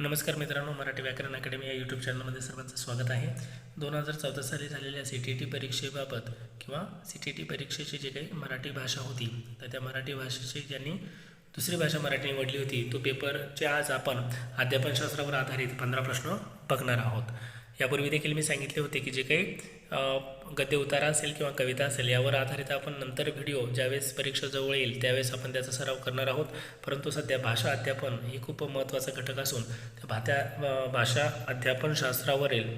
नमस्कार मित्रांनो मराठी व्याकरण अकॅडमी या यूट्यूब चॅनलमध्ये सर्वांचं स्वागत आहे. दोन हजार चौदा साली झालेल्या सी टी टी परीक्षेबाबत किंवा सी टी टी परीक्षेची जी काही मराठी भाषा होती तर त्या मराठी भाषेची ज्यांनी दुसरी भाषा मराठी निवडली होती तो पेपरचे आज आपण अध्यापनशास्त्रावर आधारित पंधरा प्रश्न बघणार आहोत. यापूर्वी देखील मी सांगितले होते की जे काही गद्य उतारा असेल किंवा कविता असेल यावर आधारित आपण नंतर व्हिडिओ ज्यावेळेस परीक्षा जवळ येईल त्यावेळेस आपण त्याचा सराव करणार आहोत. परंतु सध्या भाषा अध्यापन ही खूप महत्त्वाचा घटक असून त्या भात्या भाषा अध्यापन शास्त्रावरील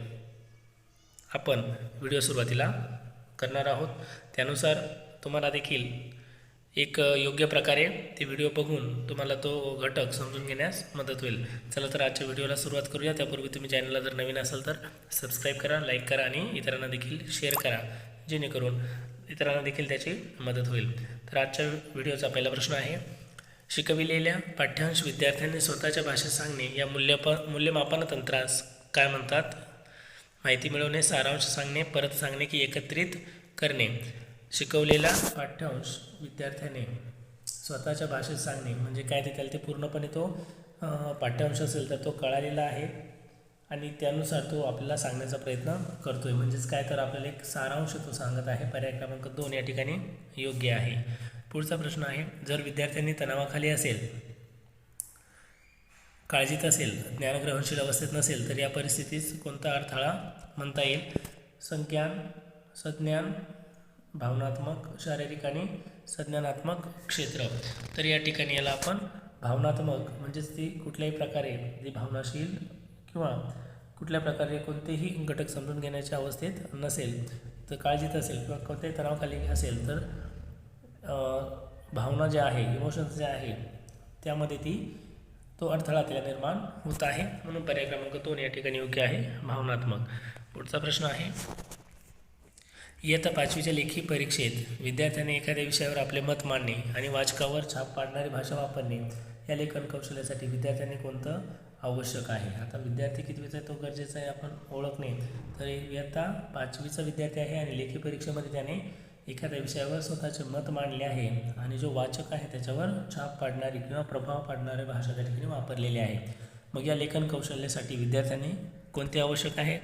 आपण व्हिडिओ सुरुवातीला करणार आहोत. त्यानुसार तुम्हाला देखील एक योग्य प्रकारे ते व्हिडिओ बघून तुम्हाला तो घटक समजून घेण्यास मदत होईल. चला तर आजच्या व्हिडिओला सुरुवात करूया. त्यापूर्वी तुम्ही चॅनलला जर नवीन असाल तर सबस्क्राईब करा लाईक करा आणि इतरांना देखील शेअर करा जेणेकरून इतरांना देखील त्याची मदत होईल. तर आजच्या व्हिडिओचा पहिला प्रश्न आहे शिकविलेल्या पाठ्यांश विद्यार्थ्यांनी स्वतःच्या भाषेत सांगणे या मूल्यप मूल्यमापन तंत्रास काय म्हणतात? माहिती मिळवणे सारांश सांगणे परत सांगणे की एकत्रित करणे. शिकवलेला पाठ्यांश विद्यार्थ्याने स्वतःच्या भाषेत सांगणे म्हणजे काय ते त्याला ते पूर्णपणे तो पाठ्यांश असेल तर तो कळालेला आहे आणि त्यानुसार तो आपल्याला सांगण्याचा प्रयत्न करतो आहे म्हणजेच काय तर आपल्याला एक सारांश तो सांगत आहे. पर्याय क्रमांक दोन या ठिकाणी योग्य आहे. पुढचा प्रश्न आहे जर विद्यार्थ्यांनी तणावाखाली असेल काळजीत असेल ज्ञानग्रहणशील अवस्थेत नसेल तर या परिस्थितीत कोणता अडथळा म्हणता येईल? संज्ञान संज्ञान भावनात्मक शारीरिक आणि संज्ञानात्मक क्षेत्र. तर या ठिकाणी याला आपण भावनात्मक म्हणजेच ती कुठल्याही प्रकारे जी भावनाशील किंवा कुठल्या प्रकारे कोणतेही घटक समजून घेण्याच्या अवस्थेत नसेल तर काळजीत असेल किंवा कोणत्याही तणावाखाली असेल तर भावना ज्या आहे इमोशन्स जे आहे त्यामध्ये ती तो अडथळा तिला निर्माण होत आहे. म्हणून पर्याय क्रमांक दोन या ठिकाणी योग्य आहे भावनात्मक. पुढचा प्रश्न आहे इयत्ता पाचवीच्या लेखी परीक्षेत विद्यार्थ्याने एखाद्या विषयावर आपले मत मांडणे आणि वाचकावर छाप पाडणारी भाषा वापरणे या लेखन कौशल्यासाठी विद्यार्थ्याने कोणतं आवश्यक आहे? आता विद्यार्थी कितवीचा आहे तो गरजेचा आहे आपण ओळखणे. तर इयत्ता पाचवीचा विद्यार्थी आहे आणि लेखी परीक्षेमध्ये त्याने एखाद्या विषयावर स्वतःचे मत मांडले आहे आणि जो वाचक आहे त्याच्यावर छाप पाडणारी किंवा प्रभाव पाडणारी भाषा त्या ठिकाणी वापरलेली आहे. मग या लेखन कौशल्यासाठी विद्यार्थ्यांनी कोणते आवश्यक आहे?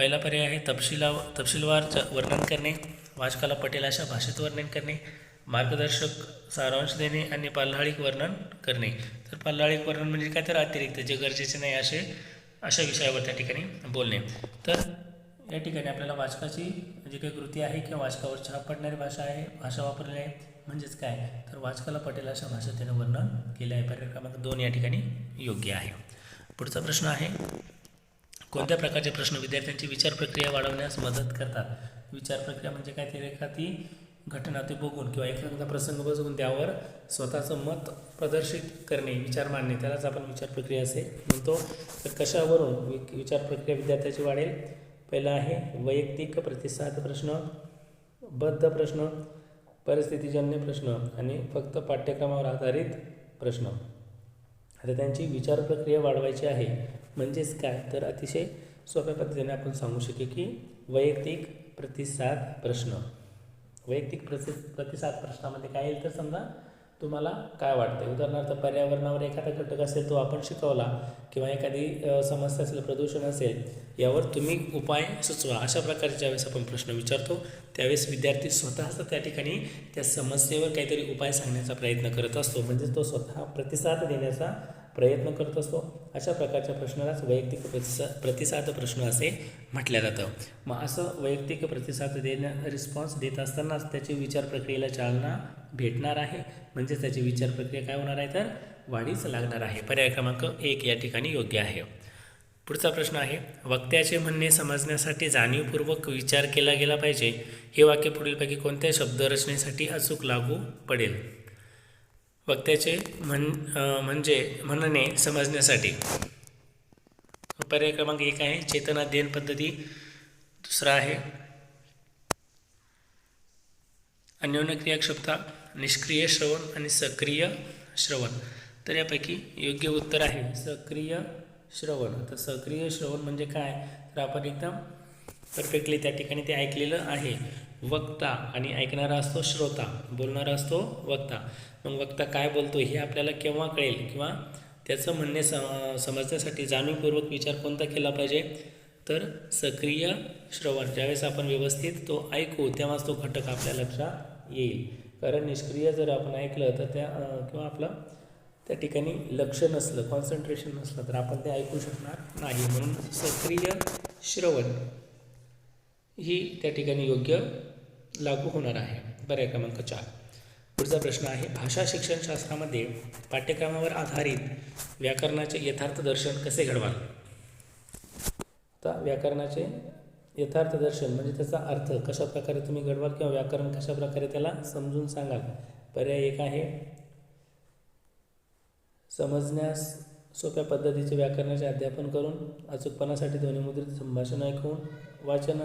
पहिला पर्याय आहे तपशिला तपशीलवार च- वर्णन करणे वाचकाला पटेल अशा भाषेत वर्णन करणे मार्गदर्शक सारांश देणे आणि पाल्हाळिक वर्णन करणे. तर पाल्हाळिक वर्णन म्हणजे काय? तर अतिरिक्त जे गरजेचे नाही असे अशा विषयावर त्या ठिकाणी बोलणे. तर या ठिकाणी आपल्याला वाचकाची जी काही कृती आहे किंवा वाचकावर छाप पडणारी भाषा आहे भाषा वापरली आहे म्हणजेच काय? तर वाचकाला पटेल अशा भाषेत त्याने वर्णन केले आहे. पर्याय क्रमांक दोन या ठिकाणी योग्य आहे. पुढचा प्रश्न आहे कोणत्या प्रकारचे प्रश्न विद्यार्थ्यांची विचार प्रक्रिया वाढवण्यास मदत करतात? विचार प्रक्रिया म्हणजे काय? ते एखादी घटना ते बघून किंवा एखादा प्रसंग बघून त्यावर स्वतःचं मत प्रदर्शित करणे विचार मांडणे त्यालाच आपण विचार प्रक्रिया असे म्हणतो. तर कशावरून वि- विचार प्रक्रिया विद्यार्थ्याची वाढेल? पहिला आहे वैयक्तिक प्रतिसाद प्रश्न बद्ध प्रश्न परिस्थितीजन्य प्रश्न आणि फक्त पाठ्यक्रमावर आधारित प्रश्न. आता त्यांची विचार प्रक्रिया वाढवायची आहे. म्हणजेच काय? तर अतिशय सोप्या पद्धतीने आपण सांगू शकू की वैयक्तिक प्रतिसाद प्रश्न. वैयक्तिक प्रति प्रतिसाद प्रश्नामध्ये काय येईल तर समजा तुम्हाला काय वाटतं उदाहरणार्थ पर्यावरणावर एखादा घटक असेल तो आपण शिकवला किंवा एखादी समस्या असेल प्रदूषण असेल यावर तुम्ही उपाय सुचवा. अशा प्रकारे ज्यावेळेस आपण प्रश्न विचारतो त्यावेळेस विद्यार्थी स्वतःच त्या ठिकाणी त्या समस्येवर काहीतरी उपाय सांगण्याचा प्रयत्न करत असतो. म्हणजे तो स्वतः प्रतिसाद देण्याचा प्रयत्न करत असतो. अशा प्रकारच्या प्रश्नालाच वैयक्तिक प्रतिसा प्रतिसाद प्रश्न असे म्हटलं जातं. मग असं वैयक्तिक प्रतिसाद देण्या रिस्पॉन्स देत असतानाच त्याची विचार प्रक्रियेला चालना भेटणार आहे. म्हणजेच त्याची विचार प्रक्रिया काय होणार आहे? तर वाढीच लागणार आहे. पर्याय क्रमांक एक या ठिकाणी योग्य आहे. पुढचा प्रश्न आहे वक्त्याचे म्हणणे समजण्यासाठी जाणीवपूर्वक विचार केला गेला पाहिजे. हे वाक्य पुढीलपैकी कोणत्या शब्दरचनेसाठी अचूक लागू पडेल? वक्त्याचे म्हण म्हणजे म्हणणे समजण्यासाठी. पर्याय क्रमांक एक आहे चेतनाध्ययन पद्धती. दुसरा आहे अन्योन्य क्रियाक्षमता निष्क्रिय श्रवण आणि सक्रिय श्रवण. तर यापैकी योग्य उत्तर आहे सक्रिय श्रवण. तर सक्रिय श्रवण म्हणजे काय? तर आपण एकदम परफेक्टली त्या ठिकाणी ते ऐकलेलं आहे. वक्ता आणि ऐकणारा असतो श्रोता बोलणारा असतो वक्ता. मग वक्ता काय बोलतो हे आपल्याला केव्हा कळेल किंवा त्याचं म्हणणे स समजण्यासाठी जाणीवपूर्वक विचार कोणता केला पाहिजे? तर सक्रिय श्रवण ज्यावेळेस आपण व्यवस्थित तो ऐकू तेव्हाच तो घटक आपल्या लक्षात येईल. कारण निष्क्रिय जर आपण ऐकलं तर त्या किंवा आपलं त्या ठिकाणी लक्ष नसलं कॉन्सन्ट्रेशन नसलं तर आपण ते ऐकू शकणार नाही. म्हणून सक्रिय श्रवण ही त्या ठिकाणी योग्य लागू होणार आहे. पर्याय क्रमांक चार पुढचा प्रश्न आहे भाषा शिक्षणशास्त्रामध्ये पाठ्यक्रमावर आधारित व्याकरणाचे यथार्थ दर्शन कसे घडवाल? आता व्याकरणाचे यथार्थ दर्शन म्हणजे त्याचा अर्थ कशाप्रकारे तुम्ही घडवाल किंवा व्याकरण कशा प्रकारे त्याला समजून सांगाल? पर्याय एक आहे समजण्यास सोप्या पद्धतीचे व्याकरणाचे अध्यापन करून अचूकपणासाठी ध्वनिमुद्रित संभाषण ऐकून वाचन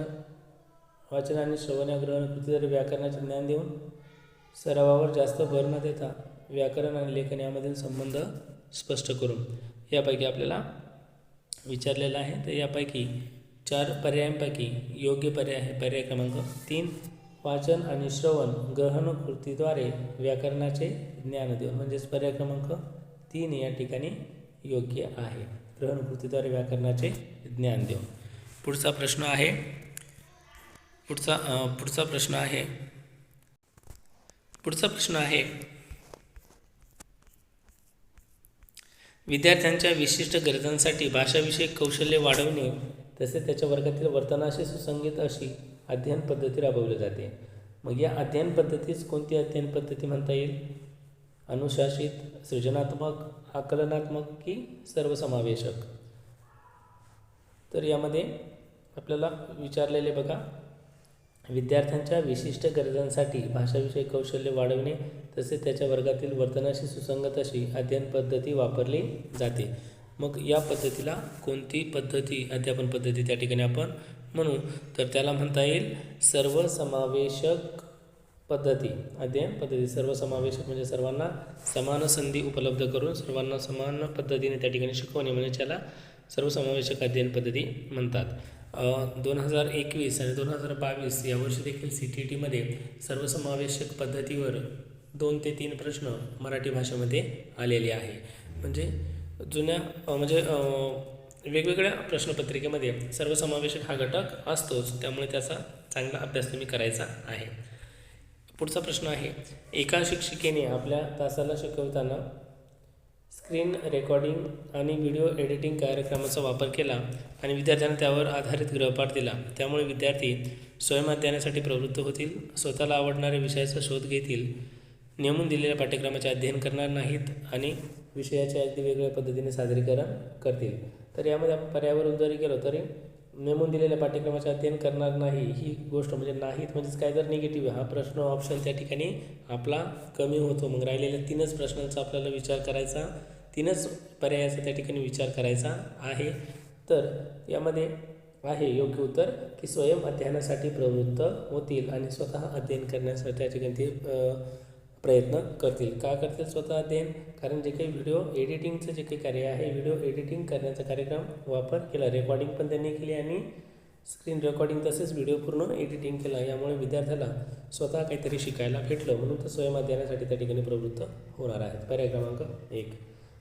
वाचन आणि श्रवण या ग्रहण कृतीद्वारे व्याकरणाचे ज्ञान देऊन सरावावर जास्त भर न देता व्याकरण आणि लेखन यामधील संबंध स्पष्ट करून यापैकी आपल्याला विचारलेलं आहे. तर यापैकी चार पर्यायांपैकी योग्य पर्याय आहे पर्याय क्रमांक तीन वाचन आणि श्रवण ग्रहण कृतीद्वारे व्याकरणाचे ज्ञान देऊन म्हणजेच पर्याय क्रमांक तीन या ठिकाणी योग्य आहे. ग्रहण कृतीद्वारे व्याकरणाचे ज्ञान देऊन. पुढचा प्रश्न आहे पुढचा पुढचा प्रश्न आहे. पुढचा प्रश्न आहे. विद्यार्थ्यांच्या विशिष्ट गरजांसाठी भाषाविषयक कौशल्य वाढवणे तसेच त्याच्या वर्गातील वर्तनाशी सुसंगत अशी अध्ययन पद्धती राबवली जाते. मग या अध्ययन पद्धतीस कोणती अध्ययन पद्धती म्हणता येईल? अनुशासित सृजनात्मक आकलनात्मक की सर्वसमावेशक? तर यामध्ये आपल्याला विचारलेले बघा. विद्यार्थ्यांच्या विशिष्ट गरजांसाठी भाषाविषयक कौशल्य वाढवणे तसेच त्याच्या वर्गातील वर्तनाशी सुसंगत अशी अध्ययन पद्धती वापरली जाते. मग या पद्धतीला कोणती पद्धती अध्यापन पद्धती त्या ठिकाणी आपण म्हणू? तर त्याला म्हणता येईल सर्वसमावेशक पद्धती. अध्ययन पद्धती. सर्वसमावेशक म्हणजे सर्वांना समान संधी उपलब्ध करून सर्वांना समान पद्धतीने त्या ठिकाणी शिकवणे म्हणजे त्याला सर्वसमावेशक अध्ययन पद्धती म्हणतात. दोन हजार एकवीस आणि दोन हजार बावीस या वर्षी देखील सी टी टीमध्ये सर्वसमावेशक पद्धतीवर दोन ते तीन प्रश्न मराठी भाषेमध्ये आलेले आहे. म्हणजे जुन्या म्हणजे वेगवेगळ्या प्रश्नपत्रिकेमध्ये सर्वसमावेशक हा घटक असतोच त्यामुळे त्याचा चांगला अभ्यास तुम्ही करायचा आहे. पुढचा प्रश्न आहे एका शिक्षिकेने आपल्या तासाला शिकवताना स्क्रीन रेकॉर्डिंग आणि व्हिडिओ एडिटिंग कार्यक्रमाचा वापर केला आणि विद्यार्थ्यांना त्यावर आधारित गृहपाठ दिला. त्यामुळे विद्यार्थी स्वयंअध्ययनासाठी प्रवृत्त होतील स्वतःला आवडणाऱ्या विषयाचा शोध घेतील नेमून दिलेल्या पाठ्यक्रमाचे अध्ययन करणार नाहीत आणि विषयाचे अगदी वेगळ्या पद्धतीने सादरीकरण करतील. तर यामध्ये आपण पर्यावरण जरी गेलो तरी नेमून दिलेल्या पाठ्यक्रमाचे अध्ययन करणार नाही ही गोष्ट म्हणजे नाहीत म्हणजेच काय तर निगेटिव्ह हा प्रश्न ऑप्शन त्या ठिकाणी आपला कमी होतो. मग राहिलेल्या तीनच प्रश्नांचा आपल्याला विचार करायचा तीनच पर्यायाचा त्या ठिकाणी विचार करायचा आहे. तर यामध्ये आहे योग्य उत्तर की स्वयं अध्ययनासाठी प्रवृत्त होतील आणि स्वतः अध्ययन करण्यासाठी त्या ठिकाणी ते प्रयत्न करतील. का करतील स्वतः अध्ययन? कारण जे काही व्हिडिओ एडिटिंगचं जे काही कार्य आहे व्हिडिओ एडिटिंग करण्याचा कार्यक्रम वापर केला रेकॉर्डिंग पण त्यांनी केली आणि स्क्रीन रेकॉर्डिंग तसेच व्हिडिओ पूर्ण एडिटिंग केला. यामुळे विद्यार्थ्याला स्वतः काहीतरी शिकायला भेटलं. म्हणून ते स्वयं अध्ययनासाठी त्या ठिकाणी प्रवृत्त होणार आहेत. पर्याय क्रमांक एक.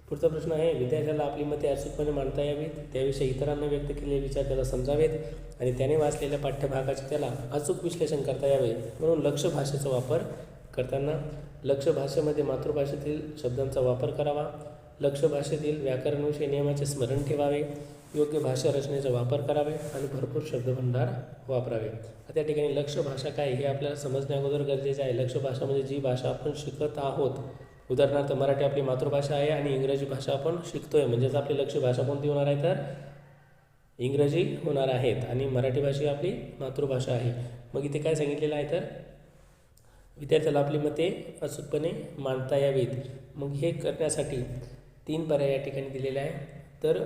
पुढचा प्रश्न आहे विद्यार्थ्याला आपली मते अचूकपणे मांडता यावीत त्याविषयी इतरांना व्यक्त केलेले विचार त्याला समजावेत आणि त्याने वाचलेल्या पाठ्यभागाचे त्याला अचूक विश्लेषण करता यावे. म्हणून लक्ष भाषेचा वापर करताना लक्ष भाषेमध्ये मातृभाषेतील शब्दांचा वापर करावा. लक्ष भाषेतील व्याकरणविषयी नियमाचे स्मरण ठेवावे. योग्य भाषा रचनेचा वापर करावे आणि भरपूर शब्दभंडार वापरावे. त्या ठिकाणी लक्ष भाषा काय हे आपल्याला समजण्या अगोदर गरजेचे आहे. लक्ष भाषा म्हणजे जी भाषा आपण शिकत आहोत उदाहरणार्थ मराठी आपली मातृभाषा आहे आणि इंग्रजी भाषा आपण शिकतो आहे म्हणजेच आपली लक्ष भाषा कोणती होणार आहे तर? इंग्रजी होणार आहेत आणि मराठी भाषा ही आपली मातृभाषा आहे. मग इथे काय सांगितलेलं आहे तर? विद्यार्थ्याला आपली मते अचूकपणे मांडता यावीत. मग हे करण्यासाठी तीन पर्याय या ठिकाणी दिलेले आहे तर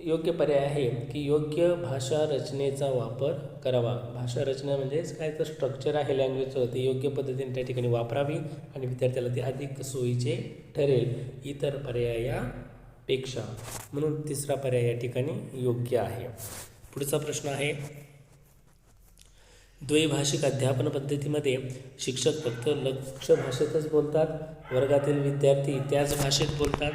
योग्य पर्याय आहे की योग्य भाषा रचनेचा वापर करावा. भाषा रचना म्हणजेच काय तर स्ट्रक्चर आहे लँग्वेजचं ते योग्य पद्धतीने त्या ठिकाणी वापरावी आणि विद्यार्थ्याला ते अधिक सोयीचे ठरेल. इतर पर्यायापेक्षा. म्हणून तिसरा पर्याय या ठिकाणी योग्य आहे. पुढचा प्रश्न आहे द्वैभाषिक अध्यापन पद्धतीमध्ये शिक्षक फक्त लक्ष भाषेतच बोलतात वर्गातील विद्यार्थी त्याच भाषेत बोलतात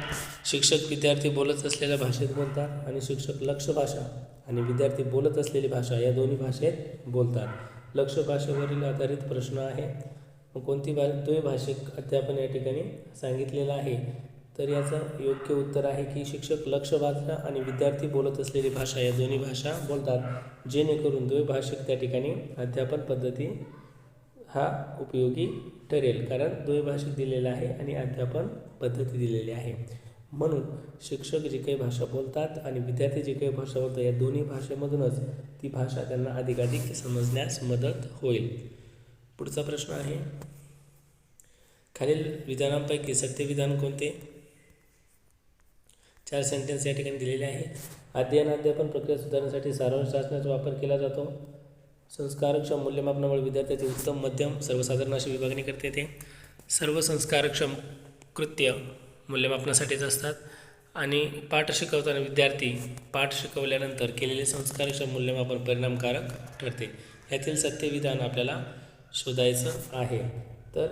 शिक्षक विद्यार्थी बोलत असलेल्या भाषेत बोलतात आणि शिक्षक लक्ष भाषा आणि विद्यार्थी बोलत असलेली भाषा या दोन्ही भाषेत बोलतात. लक्ष भाषेवरील आधारित प्रश्न आहे. कोणती भा द्वैभाषिक अध्यापन या ठिकाणी सांगितलेलं आहे? तर याचं योग्य उत्तर आहे की शिक्षक लक्ष वाचणं आणि विद्यार्थी बोलत असलेली भाषा या दोन्ही भाषा बोलतात. जेणेकरून द्वैभाषिक त्या ठिकाणी अध्यापन पद्धती हा उपयोगी ठरेल. कारण द्वैभाषिक दिलेला आहे आणि अध्यापन पद्धती दिलेली आहे. म्हणून शिक्षक जी काही भाषा बोलतात आणि विद्यार्थी जी काही भाषा बोलतात या दोन्ही भाषेमधूनच ती भाषा त्यांना अधिकाधिक समजण्यास मदत होईल. पुढचा प्रश्न आहे. खालील विधानांपैकी सत्यविधान कोणते? चार सेंटेन्स या ठिकाणी दिलेले आहे. अध्ययन अध्यापन प्रक्रिया सुधारण्यासाठी सारांश शासनाचा वापर केला जातो. संस्कारक्षम मूल्यमापनामुळे विद्यार्थ्याचे उत्तम मध्यम सर्वसाधारण अशी विभागणी करते येते. सर्व संस्कारक्षम कृत्य मूल्यमापनासाठीच असतात. आणि पाठ शिकवताना विद्यार्थी पाठ शिकवल्यानंतर केलेले संस्कारक्षम मूल्यमापन परिणामकारक ठरते. यातील सत्यविधान आपल्याला शोधायचं आहे. तर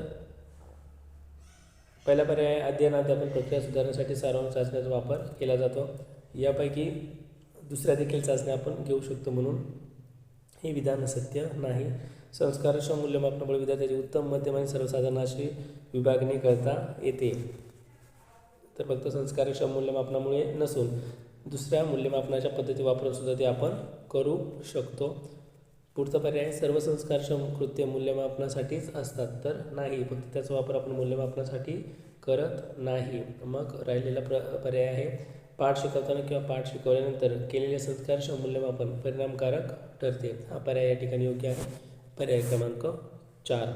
पहिला पर्याय अध्ययन अध्यापन प्रक्रिया सुधारण्यासाठी सारांश चाचण्याचा वापर केला जातो. यापैकी दुसऱ्या देखील चाचण्या आपण घेऊ शकतो म्हणून. हे विधान सत्य नाही. संस्कारक्षम मूल्यमापनामुळे विद्यार्थ्याची उत्तम मध्यम आणि सर्वसाधारण अशी विभागणी करता येते. तर फक्त संस्कारक्षम मूल्यमापनामुळे नसून दुसऱ्या मूल्यमापनाच्या पद्धती वापरून सुद्धा ते आपण करू शकतो. पुढचा पर्याय सर्व संस्कारक्षम कृत्य मूल्यमापनासाठीच असतात. तर नाही फक्त त्याचा वापर आपण मूल्यमापनासाठी करत नाही. मग राहिलेला प्र पर्याय आहे पाठ शिकवताना किंवा पाठ शिकवल्यानंतर केलेले संस्कारक्षम मूल्यमापन परिणामकारक ठरते. हा पर्याय या ठिकाणी योग्य आहे. पर्याय क्रमांक चार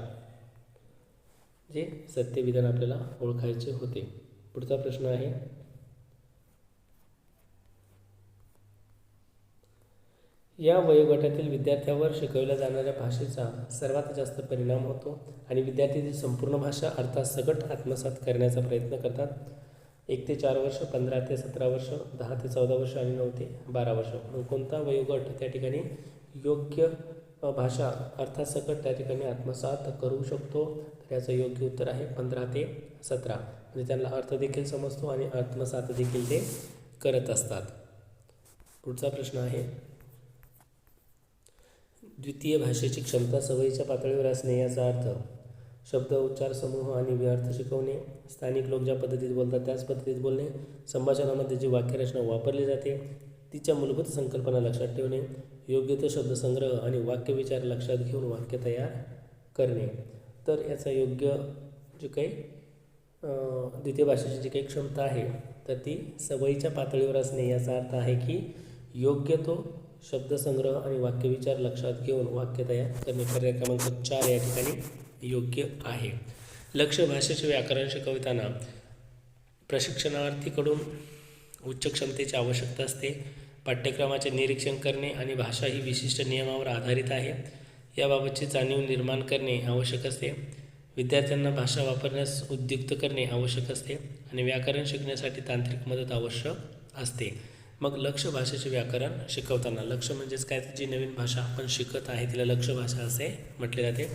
जे सत्यविधान आपल्याला ओळखायचे होते. पुढचा प्रश्न आहे या वयोगटातील विद्यार्थ्यावर शिकवल्या जाणाऱ्या भाषेचा सर्वात जास्त परिणाम होतो आणि विद्यार्थी ती संपूर्ण भाषा अर्थातसकट आत्मसात करण्याचा प्रयत्न करतात. एक ते चार वर्ष पंधरा ते सतरा वर्ष दहा ते चौदा वर्ष आणि नऊ ते बारा वर्ष. मग कोणता वयोगट त्या ठिकाणी योग्य भाषा अर्थात सकट त्या ठिकाणी आत्मसात करू शकतो? तर याचं योग्य उत्तर आहे पंधरा ते सतरा. म्हणजे त्यांना अर्थ देखील समजतो आणि आत्मसात देखील ते करत असतात. पुढचा प्रश्न आहे. द्वितीय भाषेची क्षमता सवयीच्या पातळीवर असणे याचा अर्थ शब्द उच्चार समूह आणि व्यर्थ शिकवणे स्थानिक लोक ज्या पद्धतीत बोलतात त्याच पद्धतीत बोलणे संभाषणामध्ये जी वाक्यरचना वापरली जाते तिच्या मूलभूत संकल्पना लक्षात ठेवणे योग्य तो शब्दसंग्रह आणि वाक्यविचार लक्षात घेऊन वाक्य तयार करणे. तर याचा योग्य जे काही द्वितीय भाषेची जी काही क्षमता आहे तर ती सवयीच्या पातळीवर असणे याचा अर्थ आहे की योग्य तो शब्दसंग्रह आणि वाक्यविचार लक्षात घेऊन वाक्य तयार करणे पर्याय क्रमांक चार या ठिकाणी योग्य आहे. लक्ष भाषेचे व्याकरण शिकवताना प्रशिक्षणार्थीकडून उच्च क्षमतेची आवश्यकता असते. पाठ्यक्रमाचे निरीक्षण करणे आणि भाषा ही विशिष्ट नियमावर आधारित आहे. याबाबतची जाणीव निर्माण करणे आवश्यक असते. विद्यार्थ्यांना भाषा वापरण्यास उद्युक्त करणे आवश्यक असते आणि व्याकरण शिकण्यासाठी तांत्रिक मदत आवश्यक असते. मग लक्ष भाषेचे व्याकरण शिकवताना लक्ष म्हणजेच काय? जी नवीन भाषा आपण शिकत आहे तिला लक्ष भाषा असे म्हटले जाते.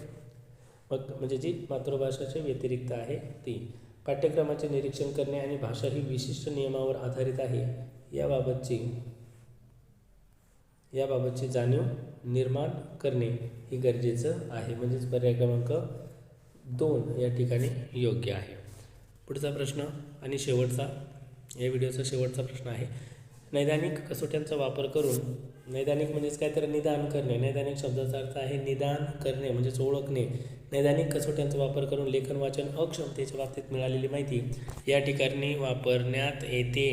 मग म्हणजे जी मातृभाषेच्या व्यतिरिक्त आहे ती पाठ्यक्रमाचे निरीक्षण करणे आणि भाषा ही विशिष्ट नियमावर आधारित आहे याबाबतची याबाबतची जाणीव निर्माण करणे हे गरजेचं आहे. म्हणजेच पर्याय क्रमांक दोन या ठिकाणी योग्य आहे. पुढचा प्रश्न आणि शेवटचा या व्हिडिओचा शेवटचा प्रश्न आहे. नैदानिक कसोट्यांचा वापर करून नैदानिक म्हणजेच काय तर निदान करणे. नैदानिक शब्दाचा अर्थ आहे निदान करणे म्हणजेच ओळखणे. नैदानिक कसोट्यांचा वापर करून लेखन वाचन अक्षमतेच्या बाबतीत मिळालेली माहिती या ठिकाणी वापरण्यात येते.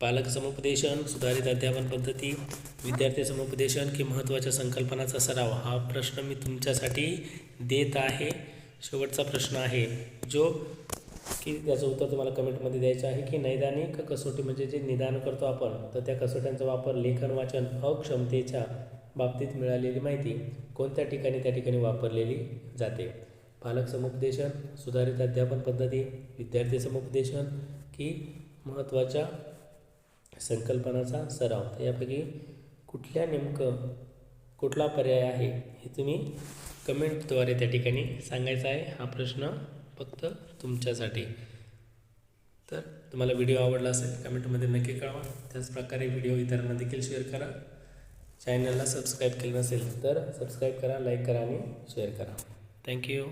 पालक समुपदेशन सुधारित अध्यापन पद्धती विद्यार्थी समुपदेशन की महत्त्वाच्या संकल्पनाचा सराव हा प्रश्न मी तुमच्यासाठी देत आहे. शेवटचा प्रश्न आहे जो की त्याचं उत्तर तुम्हाला कमेंटमध्ये द्यायचं आहे की नैदानिक कसोटी म्हणजे जे निदान करतो आपण तर त्या कसोट्यांचा वापर लेखन वाचन अक्षमतेच्या बाबतीत मिळालेली माहिती कोणत्या ठिकाणी त्या ठिकाणी वापरलेली जाते? पालक समुपदेशन सुधारित अध्यापन पद्धती विद्यार्थी समुपदेशन की महत्त्वाच्या संकल्पनाचा सराव? तर यापैकी कुठल्या नेमकं कुठला पर्याय आहे हे तुम्ही कमेंटद्वारे त्या ठिकाणी सांगायचा आहे? हा प्रश्न फक्त तुमच्यासाठी. तर तुम्हाला व्हिडिओ आवडला असेल कमेंटमध्ये नक्की कळवा. त्याचप्रकारे व्हिडिओ इतरांना देखील शेअर करा. चॅनलला सबस्क्राईब केलं नसेल तर सबस्क्राईब करा लाईक करा आणि शेअर करा. थँक्यू